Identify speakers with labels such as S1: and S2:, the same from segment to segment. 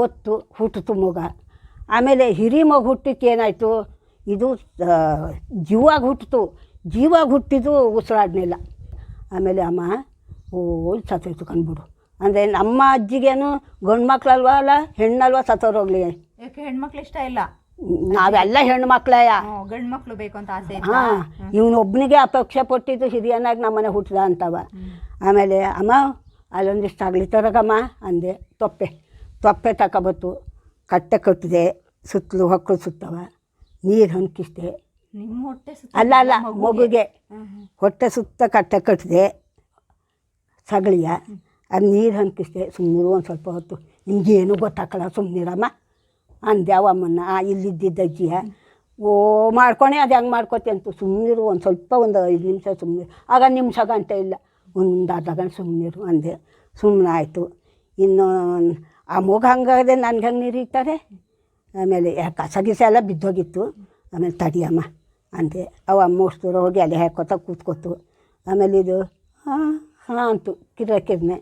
S1: ಬತ್ತು ಹುಟ್ಟಿತು ಮಗ. ಆಮೇಲೆ ಹಿರಿ ಮಗು ಹುಟ್ಟಿತ್ತು ಏನಾಯಿತು? ಇದು ಜೀವಾಗಿ ಹುಟ್ಟಿತು ಜೀವಾಗ ಹುಟ್ಟಿದ್ದು ಉಸಿರಾಡಲಿಲ್ಲ. ಆಮೇಲೆ ಅಮ್ಮ ಓ ಸತ್ತೋಯ್ತು ಕಂಡುಬಿಡು ಅಂದರೆ ನಮ್ಮ ಅಜ್ಜಿಗೇನು ಗಂಡು ಮಕ್ಳಲ್ವ ಅಲ್ಲ ಹೆಣ್ಣಲ್ವ ಸತ್ತೋರೋಗ್ಲಿ?
S2: ಯಾಕೆ ಹೆಣ್ಮಕ್ಳು ಇಷ್ಟ ಇಲ್ಲ?
S1: ನಾವೆಲ್ಲ ಹೆಣ್ಣು ಮಕ್ಳಯ್ಯ
S2: ಗಂಡು ಮಕ್ಳು ಬೇಕು ಅಂತ ಆಸೆ?
S1: ಹಾಂ ಇವನೊಬ್ಬನಿಗೆ ಅಪೇಕ್ಷೆ ಪಟ್ಟಿದ್ದು ಹಿರಿಯನಾಗಿ ನಮ್ಮನೆ ಹುಟ್ಟಿದ ಅಂತವ. ಆಮೇಲೆ ಅಮ್ಮ ಅಲ್ಲೊಂದಿಷ್ಟು ಆಗ್ಲಿ ತರಗಮ್ಮ ಅಂದೆ ತೊಪ್ಪೆ. ತೊಪ್ಪೆ ತಗೊಬತ್ತು ಕಟ್ಟೆ ಕಟ್ಟಿದೆ ಸುತ್ತಲೂ ಹೊಕ್ಕಳು ಸುತ್ತವ ನೀರು ಹಂಕಿಸ್ತೇ
S2: ನಿಮ್ಮ ಹೊಟ್ಟೆ ಸುತ್ತ
S1: ಅಲ್ಲ ಅಲ್ಲ ಮಗುಗೆ. ಹೊಟ್ಟೆ ಸುತ್ತ ಕಟ್ಟೆ ಕಟ್ಟಿದೆ ಸಗಳಿಯ ಅದು ನೀರು ಹಂಕಿಸ್ದೆ ಸುಮ್ಮನಿರು ಒಂದು ಸ್ವಲ್ಪ ಹೊತ್ತು. ನಿಮಗೇನು ಗೊತ್ತಾಗಲ್ಲ ಸುಮ್ಮನಿರಮ್ಮ ಅಂದೆ ಅವಮ್ಮನ್ನ ಆ ಇಲ್ಲಿದ್ದಿದ್ದ ಅಜ್ಜಿಯ. ಓ ಮಾಡ್ಕೊಣೆ ಅದು ಹೆಂಗೆ ಮಾಡ್ಕೋತಿ? ಅಂತ ಸುಮ್ಮನಿರು ಒಂದು ಸ್ವಲ್ಪ ಒಂದು ಐದು ನಿಮಿಷ ಸುಮ್ಮನೆ ಆಗ ನಿಮಿಷ ಗಂಟೆ ಇಲ್ಲ. ಒಂದು ಅರ್ಧ ಗಂಟೆ ಸುಮ್ಮನಿರು ಅಂದೆ. ಸುಮ್ಮನೆ ಆಯಿತು ಇನ್ನು ಆ ಮೂಗ ಹಂಗಾಗದೆ ನನ್ಗೆ ಹಂಗೆ ನೀರು ಇರ್ತಾರೆ ಆಮೇಲೆ ಕಸ ಗಿಸ ಎಲ್ಲ ಬಿದ್ದೋಗಿತ್ತು. ಆಮೇಲೆ ತಡಿಯಮ್ಮ ಅಂತೆ ಅವ ಮೋಸ್ತೂರು ಹೋಗಿ ಅಲ್ಲಿ ಹಾಕೋತ ಕೂತ್ಕೊತು ಆಮೇಲೆ ಇದು ಹಾಂ ಹಾಂ ಅಂತು ಕಿರ ಕಿರ್ನೆ.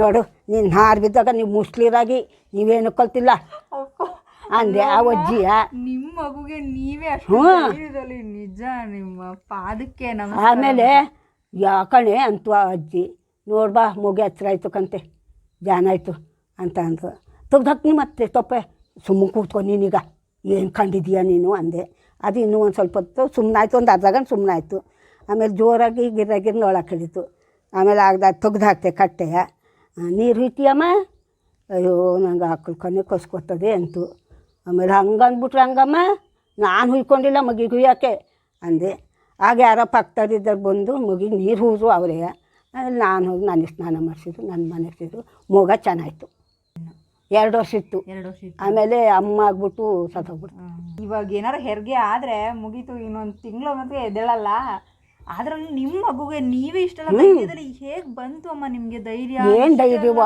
S1: ನೋಡು ನೀನು ಹಾರು ಬಿದ್ದಾಗ ನೀವು ಮುಸ್ಲಿರಾಗಿ ನೀವೇನು ಕಲ್ತಿಲ್ಲ? ಅಂದೆ ಆ ಅಜ್ಜಿಯ.
S2: ನಿಮ್ಮ ಮಗುಗೆ ನೀವೇ. ನಿಜ ನಿಮ್ಮ ಪಾದಕ್ಕೆ
S1: ಆಮೇಲೆ ಯಾಕಣೆ ಅಂತು ಆ ಅಜ್ಜಿ. ನೋಡ್ಬಾ ಮುಗಿ ಹತ್ರ ಆಯ್ತು ಕಂತೆ. ಜಾನ ಆಯಿತು. ಅಂತ ಅಂದು. ತೆಗ್ದಾಕ್ನಿ ಮತ್ತೆ ತೊಪ್ಪೆ. ಸುಮ್ಮನೆ ಕೂತ್ಕೊ ನೀನೀಗ ಏನು ಕಂಡಿದೀಯ ನೀನು ಅಂದೆ. ಅದು ಇನ್ನೂ ಒಂದು ಸ್ವಲ್ಪ ಹೊತ್ತು ಸುಮ್ಮನೆ ಒಂದು ಅರ್ಧ ಗಂಟೆ ಸುಮ್ಮನೆ ಆಮೇಲೆ ಜೋರಾಗಿ ಗಿರ್ರಾಗಿರ್ನ ಒಳಗೆ ಕಡಿತು. ಆಮೇಲೆ ಆಗ್ದ ತೆಗ್ದು ಹಾಕ್ತೆ ಕಟ್ಟೆಯ. ನೀರು ಹಿಟ್ಟಿಯಮ್ಮ? ಅಯ್ಯೋ, ನಂಗೆ ಆಕಳು ಕೊನೆ ಕೊಸ್ಕೊತದೆ ಅಂತು. ಆಮೇಲೆ ಹಂಗೆ ಅಂದ್ಬಿಟ್ರೆ ಹಂಗಮ್ಮ? ನಾನು ಹುಯ್ಕೊಂಡಿಲ್ಲ, ಮಗಿಗೆ ಹುಯ್ಯೋಕ್ಕೆ ಅಂದೆ. ಆಗ ಯಾರೋ ಪಕ್ಕದಲ್ಲಿದ್ದರು ಬಂದು ಮಗಿಗೆ ನೀರು ಹೂರು ಅವರೇ. ಆಮೇಲೆ ನಾನು ಹೋಗಿ ನನಗೆ ಸ್ನಾನ ಮಾಡಿಸಿದ್ರು ನನ್ನ ಮನೆಸಿದ್ರು ಮೋಗ ಚೆನ್ನಾಯಿತು. ಎರಡು ವರ್ಷ ಇತ್ತು.
S2: ಎರಡು ವರ್ಷ ಇತ್ತು.
S1: ಆಮೇಲೆ ಅಮ್ಮ ಆಗ್ಬಿಟ್ಟು ಸತ್ತೋಗ್ಬಿಡ್ತು
S2: ಹ್ಮ್. ಇವಾಗ ಏನಾರು ಹೆರಿಗೆ ಆದ್ರೆ ಮುಗೀತು ಇನ್ನೊಂದು ತಿಂಗಳು ಮತ್ತೆ ಎದ್ದೇಳಲ್ಲ. ಅದ್ರಲ್ಲಿ ನಿಮ್ಮ ಮಗುಗೆ ನೀವೇ ಇಷ್ಟೆಲ್ಲ ಧೈರ್ಯದಲ್ಲಿ ಹೇಗ್ ಬಂತು ಅಮ್ಮ ನಿಮ್ಗೆ ಧೈರ್ಯ?
S1: ಏನು ಧೈರ್ಯವ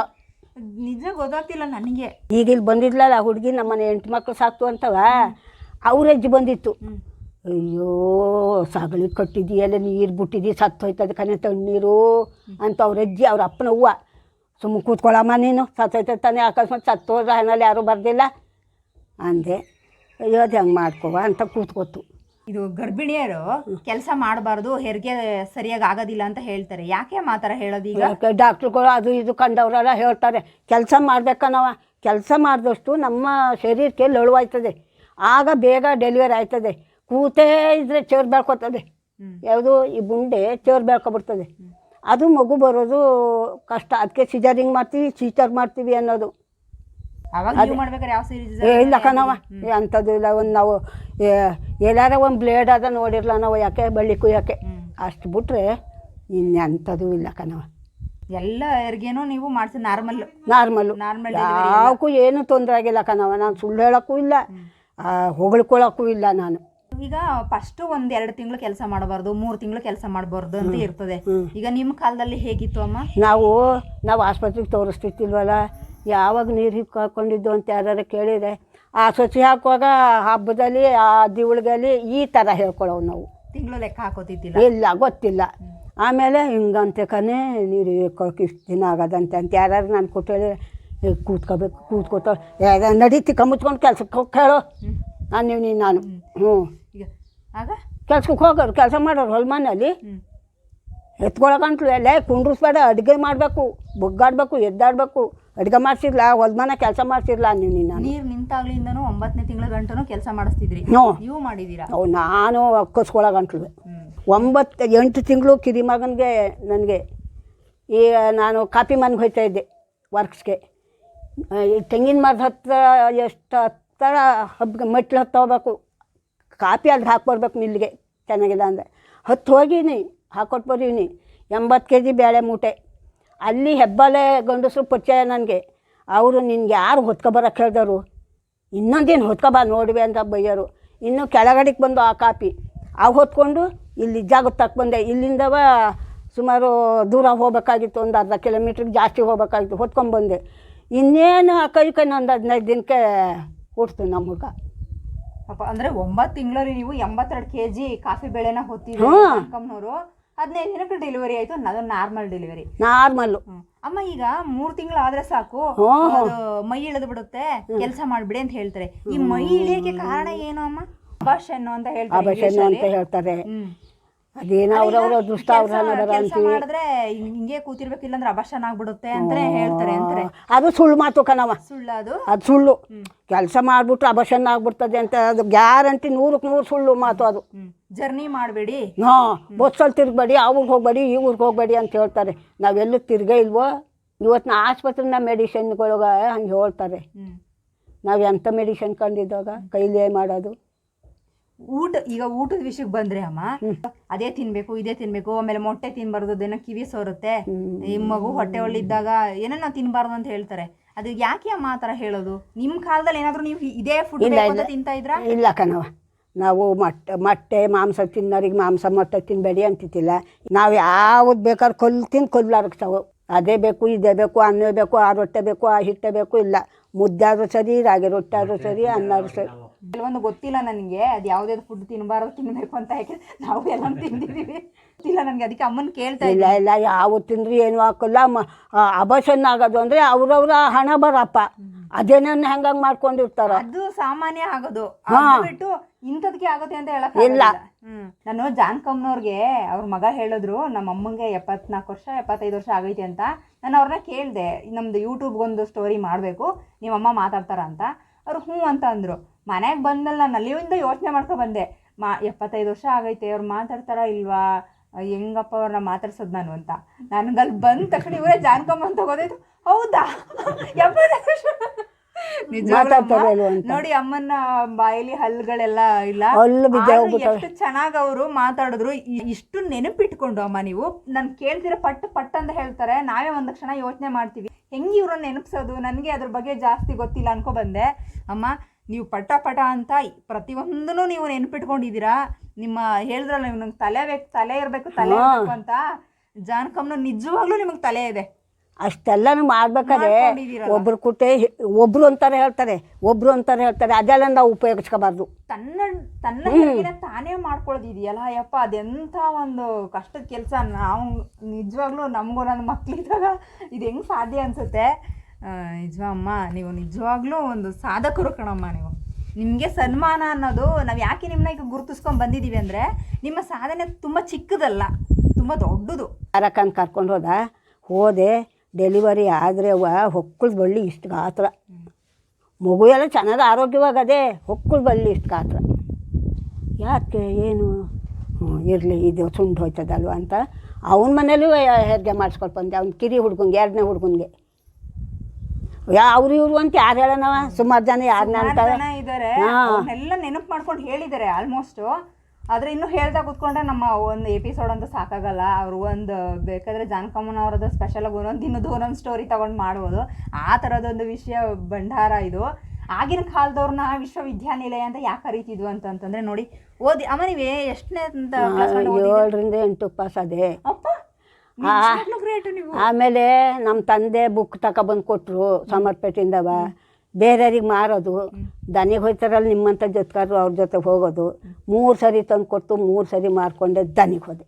S2: ನಿಜ ಗೊತ್ತಾಗ್ತಿಲ್ಲ ನನಗೆ.
S1: ಈಗ ಇಲ್ಲಿ ಬಂದಿದ್ಲಲ್ಲ ಹುಡುಗಿ ನಮ್ಮನೆ ಎಂಟು ಮಕ್ಕಳು ಸಾಕ್ತು ಅಂತವ? ಅವ್ರ ಅಜ್ಜಿ ಬಂದಿತ್ತು. ಅಯ್ಯೋ ಸಗಳಿ ಕಟ್ಟಿದ್ದೀಯಲ್ಲ ನೀರು ಬಿಟ್ಟಿದಿ ಸತ್ತೋಯ್ತದ ಕನೆ ತಣ್ಣೀರು ಅಂತ ಅವ್ರ ಅಜ್ಜಿ ಅವ್ರ ಅಪ್ಪನ ಹೂವು. ಸುಮ್ಮನೆ ಕೂತ್ಕೊಳ್ಳಮ್ಮ ನೀನು. ಸತ್ತೈತೆ ತಾನೇ ಅಕಸ್ಮಾತ್ ಸತ್ತೋದ್ರೆ ಹಣಲ್ಲಿ ಯಾರೂ ಬರ್ದಿಲ್ಲ. ಅಂದೆ ಅಯ್ಯೋ ಅದು ಹೆಂಗೆ ಮಾಡ್ಕೋವ ಅಂತ ಕೂತ್ಕೊತು
S2: ಇದು ಗರ್ಭಿಣಿಯರು ಕೆಲಸ ಮಾಡಬಾರ್ದು ಹೆರಿಗೆ ಸರಿಯಾಗಿ ಆಗೋದಿಲ್ಲ ಅಂತ ಹೇಳ್ತಾರೆ. ಯಾಕೆ ಮಾತ್ರ ಹೇಳೋದು ಈಗ?
S1: ಡಾಕ್ಟ್ರುಗಳು ಅದು ಇದು ಕಂಡವರೆಲ್ಲ ಹೇಳ್ತಾರೆ. ಕೆಲಸ ಮಾಡ್ಬೇಕನ್ನವ ಕೆಲಸ ಮಾಡಿದಷ್ಟು ನಮ್ಮ ಶರೀರಕ್ಕೆ ಲಳುವಾಯ್ತದೆ. ಆಗ ಬೇಗ ಡೆಲಿವರಿ ಆಯ್ತದೆ. ಕೂತೇ ಇದ್ರೆ ಚೇರ್ ಬೆಳ್ಕೊತದೆ. ಯಾವುದು ಈ ಬುಂಡೆ ಚೇರ್ ಬೆಳ್ಕೊಬಿಡ್ತದೆ. ಅದು ಮಗು ಬರೋದು ಕಷ್ಟ. ಅದಕ್ಕೆ ಸಿಜರಿಂಗ್ ಮಾಡ್ತೀವಿ ಸೀಚರ್ ಮಾಡ್ತೀವಿ ಅನ್ನೋದು.
S2: ಅವಾಗ ನೀವು ಮಾಡ್ಬೇಕಾದ್ರೆ ಯಾವ ಸೀರೀಸ್
S1: ಏ ಇಲ್ಲ ಕಣವ ಏ ಅಂಥದ್ದು ಇಲ್ಲ. ಒಂದು ನಾವು ಎಲ್ಲಾರ ಒಂದು ಬ್ಲೇಡ್ ಅದ ನೋಡಿರಲ್ಲ ನಾವು ಯಾಕೆ ಬಳ್ಳಿ ಕುಯ್ಯೋಕ್ಕೆ. ಅಷ್ಟು ಬಿಟ್ರೆ ಇನ್ನೆಂಥದ್ದು ಇಲ್ಲ ಕಣವ
S2: ಎಲ್ಲ ಹೆರಿಗೆನೂ ನೀವು ಮಾಡ್ಸಿ ನಾರ್ಮಲ್
S1: ನಾರ್ಮಲ್
S2: ನಾರ್ಮಲ್
S1: ಯಾವಕ್ಕೂ ಏನು ತೊಂದರೆ ಆಗಿಲ್ಲ ಕಣವ ನಾನು ಸುಳ್ಳು ಹೇಳೋಕ್ಕೂ ಇಲ್ಲ. ಹೊಗಳ್ಕೊಳ್ಳೋಕ್ಕೂ ಇಲ್ಲ ನಾನು.
S2: ಈಗ ಫಸ್ಟ್ ಒಂದ್ ಎರಡು ತಿಂಗಳು ಕೆಲಸ ಮಾಡಬಾರ್ದು ಮೂರು ತಿಂಗಳು ಕೆಲಸ ಮಾಡಬಾರ್ದು ಅಂತ ಇರ್ತದೆ. ಈಗ ನಿಮ್ಮ ಕಾಲದಲ್ಲಿ ಹೇಗಿತ್ತು ಅಮ್ಮ?
S1: ನಾವು ನಾವು ಆಸ್ಪತ್ರೆಗೆ ತೋರಿಸ್ತಿತ್ತಿಲ್ವಲ್ಲ ಯಾವಾಗ ನೀರು ಹಿಕ್ಕೊಂಡಿದ್ದು ಅಂತ ಯಾರು ಕೇಳಿದ್ರೆ ಆ ಸಸಿ ಹಾಕುವಾಗ ಹಬ್ಬದಲ್ಲಿ ಆ ದಿವಳಿಗಲ್ಲಿ ಈ ಥರ ಹೇಳ್ಕೊಳ್ಳೋವು ನಾವು.
S2: ತಿಂಗಳು ಲೆಕ್ಕ ಹಾಕೋತಿದ್ದಿಲ್ಲ?
S1: ಇಲ್ಲ ಗೊತ್ತಿಲ್ಲ. ಆಮೇಲೆ ಹಿಂಗಂತೆ ಕನೆ ನೀರು ಹಿಕ್ಕೋಕೆ ಇಷ್ಟು ದಿನ ಆಗದಂತೆ ಅಂತ ಯಾರು ನಾನು ಕೊಟ್ಟು ಹೇಳಿ ಕೂತ್ಕೋಬೇಕು ಕೂತ್ಕೋತಾಳೆ ಯಾರು ನಡೀತಿ ಕಮ್ಮುಚ್ಕೊಂಡು ಕೆಲಸಕ್ಕೆ ಹೋಗಿ ಹೇಳೋ ನಾನು ನೀವು ನೀನು ನಾನು. ಹ್ಞೂ
S2: ಆಗ?
S1: ಕೆಲ್ಸಕ್ಕೆ ಹೋಗೋರು ಕೆಲಸ ಮಾಡೋರು ಹೊಲ ಮನೇಲಿ
S2: ಹ್ಮ್.
S1: ಎತ್ಕೊಳಕಂಟ್ಲು ಎಲ್ಲ ಕುಂಡ್ರಿಸ್ಬೇಡ ಅಡುಗೆ ಮಾಡಬೇಕು ಬುಗ್ಗಾಡಬೇಕು ಎದ್ದಾಡಬೇಕು ಅಡುಗೆ ಮಾಡಿಸಿರ್ಲ ಹೊಲ್ಮಾನ ಕೆಲಸ ಮಾಡಿಸಿರ್ಲ ನೀವು ನೀನು
S2: ನೀರು ನಿಂತಾಗ್ಲಿಂದನೂ ಒಂಬತ್ತನೇ ತಿಂಗಳ ಗಂಟನೂ ಕೆಲಸ ಮಾಡಿಸ್ತಿದ್ರಿ.
S1: ನೋ
S2: ನೀವು ಮಾಡಿದ್ದೀರಾ
S1: ಅವು ನಾನು ಒಕ್ಕಿಸ್ಕೊಳಗಂಟ್ಲು
S2: ಹ್ಮ್.
S1: ಒಂಬತ್ತು ಎಂಟು ತಿಂಗಳು ಕಿರಿ ಮಗನಿಗೆ ನನಗೆ ಈಗ ನಾನು ಕಾಪಿ ಮನೆಗೆ ಹೋಗ್ತಾ ಇದ್ದೆ ವರ್ಕ್ಸ್ಗೆ. ಈ ತೆಂಗಿನ ಮರದ ಹತ್ತಿರ ಎಷ್ಟು ಹತ್ತರ ಹಬ್ಬ ಮೆಟ್ಲು ಹತ್ತು ಹೋಗ್ಬೇಕು ಕಾಪಿ ಅಲ್ಲಿ ಹಾಕ್ಬರ್ಬೇಕು ಮಿಲ್ಲಿಗೆ ಚೆನ್ನಾಗಿಲ್ಲ ಅಂದರೆ. ಹತ್ತು ಹೋಗೀನಿ ಹಾಕೊಟ್ಟು ಬರೀನಿ. ಎಂಬತ್ತು ಕೆ ಜಿ ಬೇಳೆ ಮೂಟೆ. ಅಲ್ಲಿ ಹೆಬ್ಬಾಲೆ ಗಂಡಸರು ಪರಿಚಯ ನನಗೆ. ಅವರು ನಿನ್ಗೆ ಯಾರು ಹೊತ್ಕೊಬರಕ್ಕೆ ಹೇಳ್ದವರು? ಇನ್ನೊಂದೇನು ಹೊತ್ಕೊಬಾ ನೋಡುವೆ ಅಂತ ಬೈಯೋರು. ಇನ್ನು ಕೆಳಗಡೆಗೆ ಬಂದು ಆ ಕಾಪಿ. ಅವು ಹೊತ್ಕೊಂಡು ಇಲ್ಲಿ ಜಾಗಕ್ಕೆ ಬಂದೆ. ಇಲ್ಲಿಂದವ ಸುಮಾರು ದೂರ ಹೋಗ್ಬೇಕಾಗಿತ್ತು, ಒಂದು ಅರ್ಧ ಕಿಲೋಮೀಟ್ರಿಗೆ ಜಾಸ್ತಿ ಹೋಗ್ಬೇಕಾಗಿತ್ತು ಹೊತ್ಕೊಂಡ್ಬಂದೆ ಇನ್ನೇನು ಕೈ ಕೈ ಒಂದು ಹದಿನೈದು ದಿನಕ್ಕೆ ಹುಡ್ತು ನಮ್ಮ ಹುಡುಗ
S2: ಅಂದ್ರೆ ಒಂಬತ್ತು ತಿಂಗಳಲ್ಲಿ ನೀವು ಎಂಬತ್ತೆರಡು ಕೆ ಜಿ ಕಾಫಿ ಬೆಳೆನ ಹೊತ್ತಿದ್ರು. ಕಂಪ್ನವರು ಹದಿನೈದು ದಿನಕ್ಕೆ ಡೆಲಿವರಿ ಆಯ್ತು ಅದು ನಾರ್ಮಲ್ ಡೆಲಿವರಿ
S1: ನಾರ್ಮಲ್
S2: ಅಮ್ಮ ಈಗ ಮೂರ್ ತಿಂಗಳು ಆದ್ರೆ ಸಾಕು ಮೈ ಇಳಿದು ಬಿಡುತ್ತೆ. ಕೆಲಸ ಮಾಡ್ಬಿಡಿ ಅಂತ ಹೇಳ್ತಾರೆ. ಈ ಮೈ ಇಳಿಯಕ್ಕೆ ಕಾರಣ ಏನು ಅಮ್ಮ? ಅಬಾಷನ್ ಅಂತ ಹೇಳ್ತಾರೆ
S1: ಅಂತ ಹೇಳ್ತಾರೆ. ಅದೇನೋ ಅವ್ರವ್ರ ದುಷ್ಟ ಅವ್ರ
S2: ಮಾಡಿದ್ರೆ ಹಿಂಗೆ ಕೂತಿರ್ಬೇಕು ಅಬಾಷನ್ ಆಗ್ಬಿಡುತ್ತೆ ಅಂತ ಹೇಳ್ತಾರೆ ಅಂತಾರೆ.
S1: ಅದು ಸುಳ್ಳು ಮಾತು ಕಣವ
S2: ಸುಳ್ಳು ಅದು?
S1: ಅದು ಸುಳ್ಳು. ಕೆಲಸ ಮಾಡ್ಬಿಟ್ಟು ಅಭಶನ್ ಆಗ್ಬಿಡ್ತದೆ ಅಂತ ಅದು ಗ್ಯಾರಂಟಿ ನೂರಕ್ಕೆ ನೂರು ಸುಳ್ಳು ಮಾತು ಅದು.
S2: ಜರ್ನಿ ಮಾಡಬೇಡಿ.
S1: ಹಾ ಬಸ್ಸಲ್ಲಿ ತಿರುಗಬೇಡಿ ಆ ಊರಿಗೆ ಹೋಗಬೇಡಿ ಈ ಊರಿಗೆ ಹೋಗಬೇಡಿ ಅಂತ ಹೇಳ್ತಾರೆ. ನಾವೆಲ್ಲೂ ತಿರ್ಗೇ ಇಲ್ವೋ? ಇವತ್ತಿನ ಆಸ್ಪತ್ರೆನ ಮೆಡಿಸಿನ್ಗಳಿಗೆ ಹಂಗೆ ಹೇಳ್ತಾರೆ. ನಾವು ಎಂಥ ಮೆಡಿಸಿನ್ ಕಂಡಿದ್ದಾಗ ಕೈಲೇ ಮಾಡೋದು.
S2: ಊಟ ಈಗ ಊಟದ ವಿಷಯಕ್ಕೆ ಬಂದ್ರೆ ಅಮ್ಮ ಅದೇ ತಿನ್ಬೇಕು ಇದೇ ತಿನ್ಬೇಕು ಆಮೇಲೆ ಮೊಟ್ಟೆ ತಿನ್ಬಾರ್ದು ಅದೇನೋ ಕಿವಿ ಸೋರುತ್ತೆ. ಈ ಮಗು ಹೊಟ್ಟೆ ಒಳ್ಳಿದ್ದಾಗ ಏನನ್ನ ತಿನ್ಬಾರ್ದು ಅಂತ ಹೇಳ್ತಾರೆ. ಅದು ಯಾಕೆ ಅಮ್ಮ ಆ ಥರ ಹೇಳೋದು? ನಿಮ್ಮ ಕಾಲದಲ್ಲಿ ಏನಾದ್ರು ನೀವು ಇದೇ ಫುಡ್ ಅಂತ. ತಿಂತಾ ಇದ್ರಾ?
S1: ಇಲ್ಲ ಕಣವ ನಾವು ಮೊಟ್ಟೆ ಮೊಟ್ಟೆ ಮಾಂಸ ತಿನ್ನೋರಿಗೆ ಮಾಂಸ ಮೊಟ್ಟೆ ತಿನ್ಬೇಡಿ ಅಂತಿದ್ದಿಲ್ಲ. ನಾವು ಯಾವ್ದು ಬೇಕಾದ್ರೆ ಕೊಲ್ ತಿಂದು ಕೊಲ್ಲಾರಕ್ತಾವು ಅದೇ ಬೇಕು ಇದೇ ಬೇಕು ಅನ್ನ ಬೇಕು ಆ ರೊಟ್ಟೆ ಬೇಕು ಆ ಹಿಟ್ಟೆ ಬೇಕು ಇಲ್ಲ. ಮುದ್ದೆ ಆದ್ರೂ ಸರಿ ರಾಗಿ ರೊಟ್ಟೆ ಆದ್ರೂ ಸರಿ ಅನ್ನಾದ್ರೂ ಸರಿ.
S2: ಕೆಲವೊಂದು ಗೊತ್ತಿಲ್ಲ ನನಗೆ ಅದು ಯಾವುದೇ ಫುಡ್ ತಿನ್ನಬಾರ್ದು ತಿನ್ನಬೇಕು ಅಂತ ಯಾಕೆ ನಾವು ಎಲ್ಲ ತಿಂದಿದ್ದೀವಿ ಗೊತ್ತಿಲ್ಲ ನನಗೆ ಅದಕ್ಕೆ ಅಮ್ಮನ ಕೇಳ್ತಾ
S1: ಇಲ್ಲ ಇಲ್ಲ ಯಾವ ತಿಂದ್ರು ಏನು ಹಾಕಲ್ಲ ಮ ಅಬಸನ್ ಆಗೋದು ಅಂದರೆ ಅವ್ರವ್ರ ಹಣ ಬರಪ್ಪ. ಅದೇನನ್ನ ಹೆಂಗಂಗೆ ಮಾಡ್ಕೊಂಡಿರ್ತಾರ.
S2: ಅದು ಸಾಮಾನ್ಯ ಆಗೋದು. ಅದು ಬಿಟ್ಟು ಇಂಥದಕ್ಕೆ ಆಗುತ್ತೆ ಅಂತ ಹೇಳಕ್
S1: ಇಲ್ಲ.
S2: ನಾನು ಜಾನ್ಕಮ್ನವ್ರಿಗೆ ಅವ್ರ ಮಗ ಹೇಳಿದ್ರು ನಮ್ಮ ಅಮ್ಮಂಗೆ ಎಪ್ಪತ್ನಾಲ್ಕು ವರ್ಷ ಎಪ್ಪತ್ತೈದು ವರ್ಷ ಆಗೈತೆ ಅಂತ. ನಾನು ಅವ್ರನ್ನ ಕೇಳಿದೆ ನಮ್ದು ಯೂಟ್ಯೂಬ್ಗೊಂದು ಸ್ಟೋರಿ ಮಾಡಬೇಕು ನಿಮ್ಮಮ್ಮ ಮಾತಾಡ್ತಾರ ಅಂತ. ಅವ್ರು ಹ್ಞೂ ಅಂತ ಅಂದರು. ಮನೆಗೆ ಬಂದಲ್ಲ ನಾನು ಅಲ್ಲಿಯಿಂದ ಯೋಚನೆ ಮಾಡ್ಕೊ ಬಂದೆ. ಮಾ ಎಪ್ಪತ್ತೈದು ವರ್ಷ ಆಗೈತೆ ಅವ್ರು ಮಾತಾಡ್ತಾರ ಇಲ್ವಾ? ಹೆಂಗಪ್ಪ ಅವ್ರನ್ನ ಮಾತಾಡ್ಸೋದು ನಾನು ಅಂತ. ನನಗೆ ಅಲ್ಲಿ ಬಂದ ತಕ್ಷಣ ಇವರೇ ಜಾನ್ಕಮ್ಮ ಅಂತ ಗೊತ್ತಾಯ್ತು ಹೌದಾ? ಎಪ್ಪತ್ತೈದು. ನೋಡಿ ಅಮ್ಮನ ಬಾಯಲ್ಲಿ ಹಲ್ಲುಗಳೆಲ್ಲ ಇಲ್ಲ. ಎಷ್ಟು ಚೆನ್ನಾಗಿ ಅವರು ಮಾತಾಡಿದ್ರು. ಇಷ್ಟು ನೆನಪಿಟ್ಕೊಂಡು ಅಮ್ಮ ನೀವು. ನನ್ ಕೇಳ್ತಿರ ಪಟ್ ಪಟ್ ಅಂತ ಹೇಳ್ತಾರೆ. ನಾವೇ ಒಂದ್ ಕ್ಷಣ ಯೋಚನೆ ಮಾಡ್ತೀವಿ. ಹೆಂಗ್ ಇವ್ರನ್ನ ನೆನಪಿಸೋದು? ನನಗೆ ಅದ್ರ ಬಗ್ಗೆ ಜಾಸ್ತಿ ಗೊತ್ತಿಲ್ಲ ಅನ್ಕೊ ಬಂದೆ. ಅಮ್ಮ ನೀವು ಪಟ ಪಟ ಅಂತ ಪ್ರತಿಯೊಂದನ್ನು ನೀವು ನೆನ್ಪಿಟ್ಕೊಂಡಿದ್ದೀರಾ? ನಿಮ್ಮ ಹೇಳಿದ್ರಲ್ಲ ನೀವು ನಂಗೆ ತಲೆ ಬೇಕು ತಲೆ ಇರಬೇಕು ತಲೆ. ಇರಬೇಕು ಅಂತ. ಜಾನಕಮ್ನ ನಿಜವಾಗ್ಲೂ ನಿಮಗೆ ತಲೆ ಇದೆ.
S1: ಅಷ್ಟೆಲ್ಲನೂ ಮಾಡ್ಬೇಕಾದ್ರೆ. ಒಬ್ರು ಕುಟ್ಟೆ ಒಬ್ರು ಅಂತಾರೆ ಹೇಳ್ತಾರೆ ಒಬ್ರು ಅಂತಾರೆ ಹೇಳ್ತಾರೆ ಅದೆಲ್ಲ ನಾವು ಉಪಯೋಗಿಸ್ಕೋಬಾರ್ದು.
S2: ತನ್ನ ತನ್ನ ತಾನೇ ಮಾಡ್ಕೊಳ್ಳೋದಿದೆಯಲ್ಲ ಯಪ್ಪ ಅದೆಂಥ ಒಂದು ಕಷ್ಟದ ಕೆಲಸ. ನಾವು ನಿಜವಾಗ್ಲೂ ನಮಗೂ ನನ್ನ ಮಕ್ಕಳಿದ್ದಾಗ ಇದು ಹೆಂಗೆ ಸಾಧ್ಯ ಅನಿಸುತ್ತೆ? ನಿಜವ ಅಮ್ಮ ನೀವು ನಿಜವಾಗ್ಲೂ ಒಂದು ಸಾಧಕರು ಕಣಮ್ಮ ನೀವು. ನಿಮಗೆ ಸನ್ಮಾನ ಅನ್ನೋದು ನಾವು ಯಾಕೆ ನಿಮ್ಮನ್ನ ಈಗ ಗುರುತಿಸ್ಕೊಂಡು ಬಂದಿದ್ದೀವಿ ಅಂದರೆ ನಿಮ್ಮ ಸಾಧನೆ ತುಂಬ ಚಿಕ್ಕದಲ್ಲ, ತುಂಬ ದೊಡ್ಡದು.
S1: ಅರಕಂತ ಕರ್ಕೊಂಡು ಹೋದ, ಹೋದೆ ಡೆಲಿವರಿ ಆದರೆ ಹೊಕ್ಕಳು ಬಳ್ಳಿ ಇಷ್ಟು ಗಾತ್ರ. ಮಗು ಎಲ್ಲ ಚೆನ್ನಾಗಿ ಅದೇ, ಹೊಕ್ಕಳು ಬಳ್ಳಿ ಇಷ್ಟು ಗಾತ್ರ. ಯಾಕೆ, ಏನು? ಇರಲಿ, ಇದು ಸುಂಡು ಹೋಯ್ತದಲ್ವ ಅಂತ. ಅವನ ಮನೇಲೂ ಹೆರಿಗೆ ಮಾಡಿಸ್ಕೊಟ್ಟು ಬಂದೆ, ಅವ್ನ ಕಿರಿ ಹುಡ್ಗಂಗೆ ಎರಡನೇ ಹುಡ್ಗನ್ಗೆ. ಯಾ ಅವ್ರು ಇವ್ರು ಅಂತ ಯಾರು ಹೇಳೋಣವ? ಸುಮಾರು ಜನ ಯಾರನ್ನ
S2: ಸುಮಾರ್
S1: ಅಂತಾರೆ?
S2: ಜನ ಇದ್ದಾರೆ
S1: ಹಾ.
S2: ನೆನಪು ಮಾಡ್ಕೊಂಡು ಹೇಳಿದ್ದಾರೆ ಆಲ್ಮೋಸ್ಟ್ ಆದ್ರೆ ಇನ್ನು ಹೇಳ್ತಾ ಕೂತ್ಕೊಂಡ್ರೆ ನಮ್ಮ ಒಂದು ಎಪಿಸೋಡ್ ಅಂತ ಸಾಕಾಗಲ್ಲ. ಅವ್ರು ಒಂದು ಬೇಕಾದ್ರೆ ಜಾನಕಮ್ಮನ ಅವರದ ಸ್ಪೆಷಲ್ ಆಗಿ ಒಂದೊಂದು ದಿನದ್ದು ಒಂದೊಂದು ಸ್ಟೋರಿ ತಗೊಂಡು ಮಾಡ್ಬೋದು. ಆ ಥರದೊಂದು ವಿಷಯ ಭಂಡಾರ ಇದು. ಆಗಿನ ಕಾಲದವ್ರನ್ನ ವಿಶ್ವವಿದ್ಯಾನಿಲಯ ಅಂತ ಯಾಕೆ ಕರೀತಿದ್ವು ಅಂತಂತಂದ್ರೆ ನೋಡಿ ಓದಿ ಅಮ್ಮ ನೀವೇ ಎಷ್ಟನೇ ಅಂತ class?
S1: ಏಳರಿಂದ ಎಂಟು ಪಾಸ್ ಅದೇ
S2: ಅಪ್ಪ! ಗ್ರೇಟ್ ನೀವು.
S1: ಆಮೇಲೆ ನಮ್ಮ ತಂದೆ ಬುಕ್ ತಗೊಬಂದು ಕೊಟ್ಟರು ಸಮರ್ಪೇಟೆಯಿಂದವ ಬೇರೆಯವ್ರಿಗೆ ಮಾರೋದು. ದನಿಗೆ ಹೋಯ್ತಾರಲ್ಲ ನಿಮ್ಮಂಥ ಜೊತೆಗಾರರು ಅವ್ರ ಜೊತೆ ಹೋಗೋದು. ಮೂರು ಸರಿ ತಂದು ಕೊಟ್ಟು ಮೂರು ಸರಿ ಮಾರ್ಕೊಂಡೆ ದನಿಗೆ ಹೋದೆ.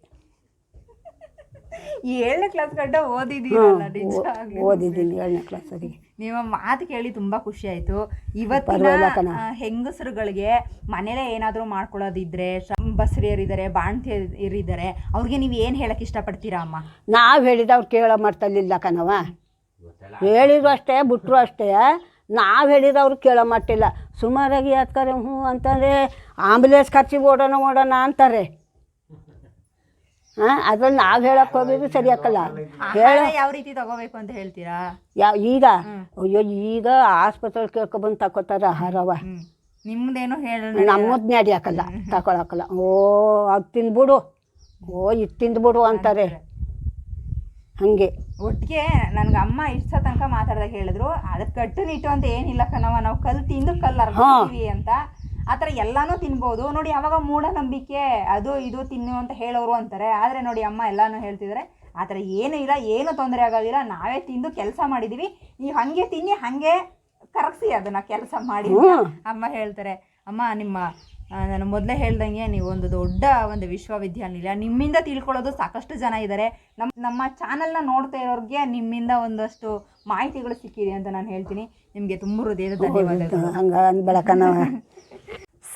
S2: ಈ ಏಳನೇ ಕ್ಲಾಸ್ ಗಂಟ ಓದಿದೀನಿ
S1: ಓದಿದ್ದೀನಿ ಏಳನೇ ಅಲ್ಲಿ.
S2: ನಿಮ್ಮ ಮಾತು ಕೇಳಿ ತುಂಬಾ ಖುಷಿ ಆಯ್ತು. ಇವತ್ತಿನ
S1: ಕಣ.
S2: ಹೆಂಗಸರುಗಳಿಗೆ ಮನೇಲೆ ಏನಾದರೂ ಮಾಡ್ಕೊಳ್ಳೋದಿದ್ರೆ ಬಸ್ರಿಯರಿದ್ದಾರೆ ಬಾಣ್ತಿಯರಿದ್ದಾರೆ. ಅವ್ರಿಗೆ ನೀವು ಏನು ಹೇಳಕ್ಕೆ ಇಷ್ಟಪಡ್ತೀರಾ ಅಮ್ಮ?
S1: ನಾವು ಹೇಳಿದ ಅವ್ರು ಕೇಳೋ ಮಟ್ಟಲ್ಲಿಲ್ಲ ಕಣವ ಹೇಳಿದ್ರು ಅಷ್ಟೇ ಬಿಟ್ರು ಅಷ್ಟೇ. ನಾವು ಹೇಳಿದ ಅವ್ರು ಕೇಳೋ ಮಟ್ಟಿಲ್ಲ. ಸುಮಾರಾಗಿ ಯಾತ್ಕರೆ ಹ್ಞೂ ಅಂತಂದರೆ ಆಂಬುಲೆನ್ಸ್ ಖರ್ಚಿಗೆ ಓಡೋಣ ಓಡೋಣ ಅಂತಾರೆ. ಹಾಂ ಅದ್ರಲ್ಲಿ ನಾವು ಹೇಳಕ್ಕೆ ಹೋಗಿದ್ರು ಸರಿ ಹಾಕಲ್ಲ.
S2: ಹೇಳ ಯಾವ ರೀತಿ ತಗೋಬೇಕು ಅಂತ ಹೇಳ್ತೀರಾ?
S1: ಯಾವ ಈಗ? ಅಯ್ಯೋ ಈಗ ಆಸ್ಪತ್ರೆ ಕೇಳ್ಕೊಬಂದು ತಗೋತಾರೆ ಆಹಾರವ.
S2: ನಿಮ್ದೇನು ಹೇಳ
S1: ನಮ್ಮದ್ ನಡಿ ಹಾಕಲ್ಲ ತಗೊಳಕಲ್ಲ ಓ ಅದು ತಿಂದ್ಬಿಡು. ಓ ಇದು ತಿಂದ್ಬಿಡು ಅಂತಾರೆ. ಹಂಗೆ.
S2: ಒಟ್ಟಿಗೆ ನನ್ಗೆ ಅಮ್ಮ ಇಷ್ಟ ತನಕ ಮಾತಾಡ್ದಾಗ ಹೇಳಿದ್ರು ಅದಕ್ಕೆ ಕಟ್ಟುನಿಟ್ಟು ಅಂತ ಏನಿಲ್ಲ ಕಣವ ನಾವು ಕಲ್ ತಿಂದು ಕಲ್ಲು ಅರ್ತೀವಿ ಅಂತ. ಆ ಥರ ಎಲ್ಲಾನು ತಿನ್ಬೋದು. ನೋಡಿ ಅವಾಗ ಮೂಢನಂಬಿಕೆ ಅದು ಇದು ತಿನ್ನು ಅಂತ ಹೇಳೋರು ಅಂತಾರೆ. ಆದರೆ ನೋಡಿ ಅಮ್ಮ ಎಲ್ಲಾನು ಹೇಳ್ತಿದ್ದಾರೆ ಆ ಥರ ಏನೂ ಇಲ್ಲ ಏನೂ ತೊಂದರೆ ಆಗೋದಿಲ್ಲ. ನಾವೇ ತಿಂದು ಕೆಲಸ ಮಾಡಿದ್ದೀವಿ ನೀವು ಹಾಗೆ ತಿನ್ನಿ ಹಾಗೆ ಕರಗಿಸಿ ಅದನ್ನ ಕೆಲಸ ಮಾಡಿ ಅಮ್ಮ ಹೇಳ್ತಾರೆ. ಅಮ್ಮ ನಿಮ್ಮ ನಾನು ಮೊದಲೇ ಹೇಳ್ದಂಗೆ ನೀವು ಒಂದು ದೊಡ್ಡ ಒಂದು ವಿಶ್ವವಿದ್ಯಾನಿಲಯ. ನಿಮ್ಮಿಂದ ತಿಳ್ಕೊಳ್ಳೋದು ಸಾಕಷ್ಟು ಜನ ಇದ್ದಾರೆ ನಮ್ಮ ನಮ್ಮ ಚಾನಲ್ನ ನೋಡ್ತಾ ಇರೋರಿಗೆ ನಿಮ್ಮಿಂದ ಒಂದಷ್ಟು ಮಾಹಿತಿಗಳು ಸಿಕ್ಕಿದೆ ಅಂತ ನಾನು ಹೇಳ್ತೀನಿ. ನಿಮಗೆ ತುಂಬ ಹೃದಯದ ಧನ್ಯವಾದಗಳು.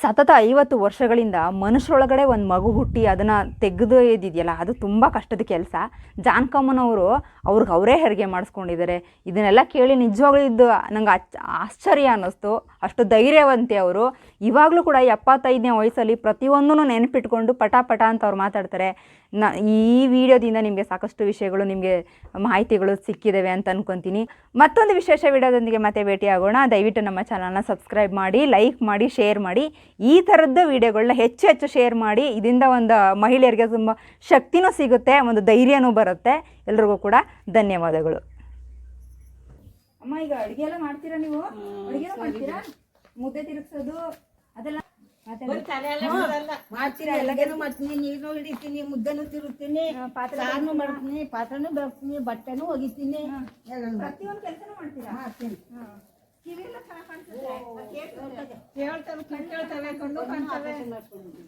S2: ಸತತ ಐವತ್ತು ವರ್ಷಗಳಿಂದ ಮನುಷ್ಯರೊಳಗಡೆ ಒಂದು ಮಗು ಹುಟ್ಟಿ ಅದನ್ನು ತೆಗೆದು ಅದು ತುಂಬ ಕಷ್ಟದ ಕೆಲಸ. ಜಾನ್ಕಮ್ಮನವರು ಅವ್ರಿಗೆ ಅವರೇ ಹೆರಿಗೆ ಮಾಡಿಸ್ಕೊಂಡಿದ್ದಾರೆ ಇದನ್ನೆಲ್ಲ ಕೇಳಿ ನಿಜವಾಗ್ಲೂ ಇದು ನಂಗೆ ಅಚ್ಚ ಆಶ್ಚರ್ಯ ಅನ್ನಿಸ್ತು. ಅಷ್ಟು ಧೈರ್ಯವಂತೆ ಅವರು. ಇವಾಗಲೂ ಕೂಡ ಎಪ್ಪತ್ತೈದನೇ ವಯಸ್ಸಲ್ಲಿ ಪ್ರತಿಯೊಂದೂ ನೆನಪಿಟ್ಕೊಂಡು ಪಟ ಪಟ ಅಂತ ಅವ್ರು ಮಾತಾಡ್ತಾರೆ. ನ, ಈ ವಿಡಿಯೋದಿಂದ ನಿಮಗೆ ಸಾಕಷ್ಟು ವಿಷಯಗಳು, ನಿಮಗೆ ಮಾಹಿತಿಗಳು ಸಿಕ್ಕಿದ್ದಾವೆ ಅಂತ ಅನ್ಕೊತೀನಿ. ಮತ್ತೊಂದು ವಿಶೇಷ ವಿಡಿಯೋದೊಂದಿಗೆ ಮತ್ತೆ ಭೇಟಿಯಾಗೋಣ. ದಯವಿಟ್ಟು ನಮ್ಮ ಚಾನಲ್ನ ಸಬ್ಸ್ಕ್ರೈಬ್ ಮಾಡಿ, ಲೈಕ್ ಮಾಡಿ, ಶೇರ್ ಮಾಡಿ. ಈ ಥರದ್ದು ವಿಡಿಯೋಗಳನ್ನ ಹೆಚ್ಚು ಹೆಚ್ಚು ಶೇರ್ ಮಾಡಿ ಇದರಿಂದ ಒಂದು ಮಹಿಳೆಯರಿಗೆ ತುಂಬ ಶಕ್ತಿನೂ ಸಿಗುತ್ತೆ ಒಂದು ಧೈರ್ಯನೂ ಬರುತ್ತೆ. ಎಲ್ರಿಗೂ ಕೂಡ ಧನ್ಯವಾದಗಳು. ಅಮ್ಮ ಈಗ ಅಡುಗೆ ಎಲ್ಲ ಮಾಡ್ತೀರಾ ನೀವು? ಅಡುಗೆ ಮಾಡ್ತೀರಾ? ಮುದ್ದೆ ತಿರುಗಿಸೋದು ಅದೆಲ್ಲ
S1: ಮಾಡ್ತೀರಾ? ಎಲ್ಲಗೇನು ಮಾಡ್ತೀನಿ. ನೀರು ಹಿಡಿತೀನಿ ಮುದ್ದೆನೂ ತಿರುಗ್ತೀನಿ ಸಾರನು ಮಾಡ್ತೀನಿ ಪಾತ್ರನೂ ಬರ್ತೀನಿ ಬಟ್ಟೆನೂ ಒಗಿತೀನಿ.
S2: ಪ್ರತಿಯೊಂದು ಕೆಲಸನೂ ಮಾಡ್ತೀರಾ?
S1: ಮಾಡ್ತೀನಿ
S2: ಕಿವಿಯೆಲ್ಲ ಚೆನ್ನಾಗಿ ಕಾಣಿಸುತ್ತೆ.
S1: ಕೇಳ್ತವೆ ಕಣ್ಣು ಕಾಣ್ತವೆ.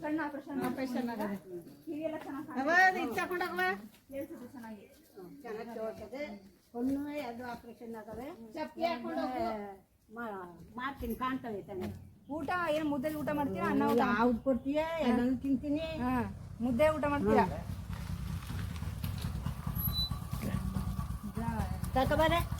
S2: ಕಣ್ಣು ಆಪರೇಷನ್
S1: ಆಪರೇಷನ್ ಆಗದೆ
S2: ಕಿವಿಯೆಲ್ಲ ಚೆನ್ನಾಗಿ
S1: ಅವ ಇದು ತಗೊಂಡೋಗವ.
S2: ಕೇಳಿಸುತ್ತೆ ಚೆನ್ನಾಗಿ?
S1: ಚೆನ್ನಾಗಿ ಕೇಳ್ತದೆ ಕಣ್ಣು ಅದು ಆಪರೇಷನ್ ಆಗವೆ ಚಪ್ಪಲಿ ಹಾಕೊಂಡು ಮಾಡ್ತೀನಿ ಕಾಣ್ತವೆ ತಾನೆ.
S2: ಊಟ ಏನು ಮುದ್ದೆ ಊಟ ಮಾಡ್ತೀರಾ? ಅನ್ನ ಊಟ?
S1: ಯಾವ್ದು ಕೊಡ್ತೀಯ? ಎಲ್ಲನೂ ತಿಂತೀನಿ.
S2: ಹಾ ಮುದ್ದೆ ಊಟ ಮಾಡ್ತೀರಾ?
S1: ತಗೋಬಾರೆ